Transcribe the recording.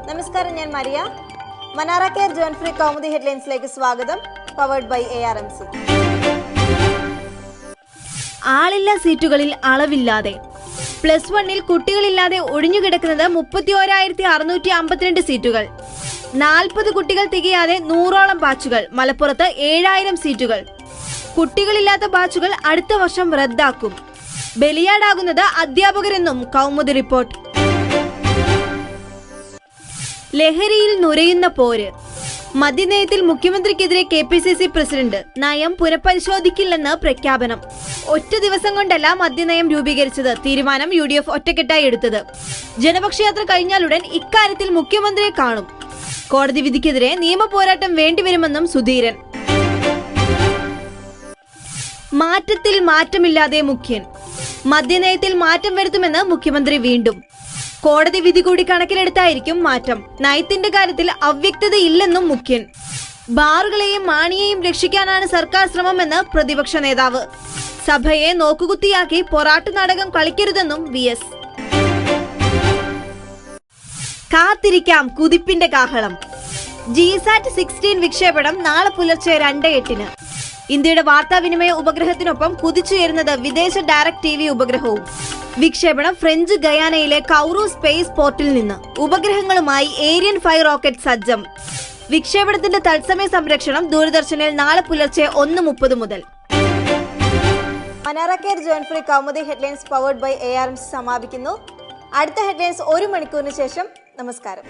നമസ്കാരം ഞാൻ Maria. Manara care John free Kaumudi ഹെഡ്ലൈൻസിലേക്ക് സ്വാഗതം powered by A R M C ആളില്ല സീറ്റുകളിൽ അളവില്ലാതെ. പ്ലസ് വണ്ണിൽ കുട്ടികളില്ലാതെ ഒഴിഞ്ഞുകിടക്കുന്നത് മുപ്പത്തി ഓരായിരത്തി അറുന്നൂറ്റി അമ്പത്തിരണ്ട് സീറ്റുകൾ. നാൽപ്പത് കുട്ടികൾ തികയാതെ നൂറോളം ബാച്ചുകൾ മലപ്പുറത്ത് ഏഴായിരം സീറ്റുകൾ. കുട്ടികളില്ലാത്ത ബാച്ചുകൾ അടുത്ത വർഷം റദ്ദാക്കും. ബലിയാടാകുന്നത് അധ്യാപകരെന്നും കൗമുദി റിപ്പോർട്ട്. ലഹരിയിൽ നുരയുന്ന പോര്. മദ്യനയത്തിൽ മുഖ്യമന്ത്രിക്കെതിരെ K P C C president നയം പുനഃപരിശോധിക്കില്ലെന്ന് പ്രഖ്യാപനം. ഒറ്റ ദിവസം കൊണ്ടല്ല മദ്യനയം രൂപീകരിച്ചത് തീരുമാനം യു ഡി എഫ് ഒറ്റക്കെട്ടായി എടുത്തത്. ജനപക്ഷയാത്ര കഴിഞ്ഞാലുടൻ ഇക്കാര്യത്തിൽ മുഖ്യമന്ത്രിയെ കാണും. കോടതി വിധിക്കെതിരെ നിയമ പോരാട്ടം വേണ്ടിവരുമെന്നും സുധീരൻ. മാറ്റത്തിൽ മാറ്റമില്ലാതെ മുഖ്യൻ. മദ്യനയത്തിൽ മാറ്റം വരുത്തുമെന്ന് മുഖ്യമന്ത്രി വീണ്ടും. കോടതി വിധി കൂടി കണക്കിലെടുത്തായിരിക്കും മാറ്റം. നയത്തിന്റെ കാര്യത്തിൽ അവ്യക്തതയില്ലെന്നും മുഖ്യൻ. ബാറുകളെയും മാണിയെയും രക്ഷിക്കാനാണ് സർക്കാർ ശ്രമമെന്ന് പ്രതിപക്ഷ നേതാവ്. സഭയെ നോക്കുകുത്തിയാക്കി പൊറാട്ട് നാടകം കളിക്കരുതെന്നും വി എസ്. കാത്തിരിക്കാം കുതിപ്പിന്റെ കാഹളം. ജിസാറ്റ് സിക്സ്റ്റീൻ വിക്ഷേപണം നാളെ പുലർച്ചെ രണ്ട് എട്ടിന്. ഇന്ത്യയുടെ വാർത്താവിനിമയ ഉപഗ്രഹത്തിനൊപ്പം കുതിച്ചുയരുന്നത് വിദേശ ഡയറക്ട് ടി വി ഉപഗ്രഹവും. വിക്ഷേപണം ഫ്രഞ്ച് ഗയാനയിലെ കൗറു സ്പേസ് പോർട്ടിൽ നിന്ന്. ഉപഗ്രഹങ്ങളുമായി ഏരിയൻ ഫൈവ് റോക്കറ്റ് സജ്ജം. വിക്ഷേപണത്തിന്റെ തത്സമയ സംരക്ഷണം ദൂരദർശനിൽ നാളെ പുലർച്ചെ ഒന്ന് മുപ്പത് മുതൽ. Manara John free Kaumudi headlines powered by A R M സമാപിക്കുന്നു. അടുത്ത ഹെഡ്ലൈൻസ് ഒരു മണിക്കൂറിന് ശേഷം നമസ്കാരം.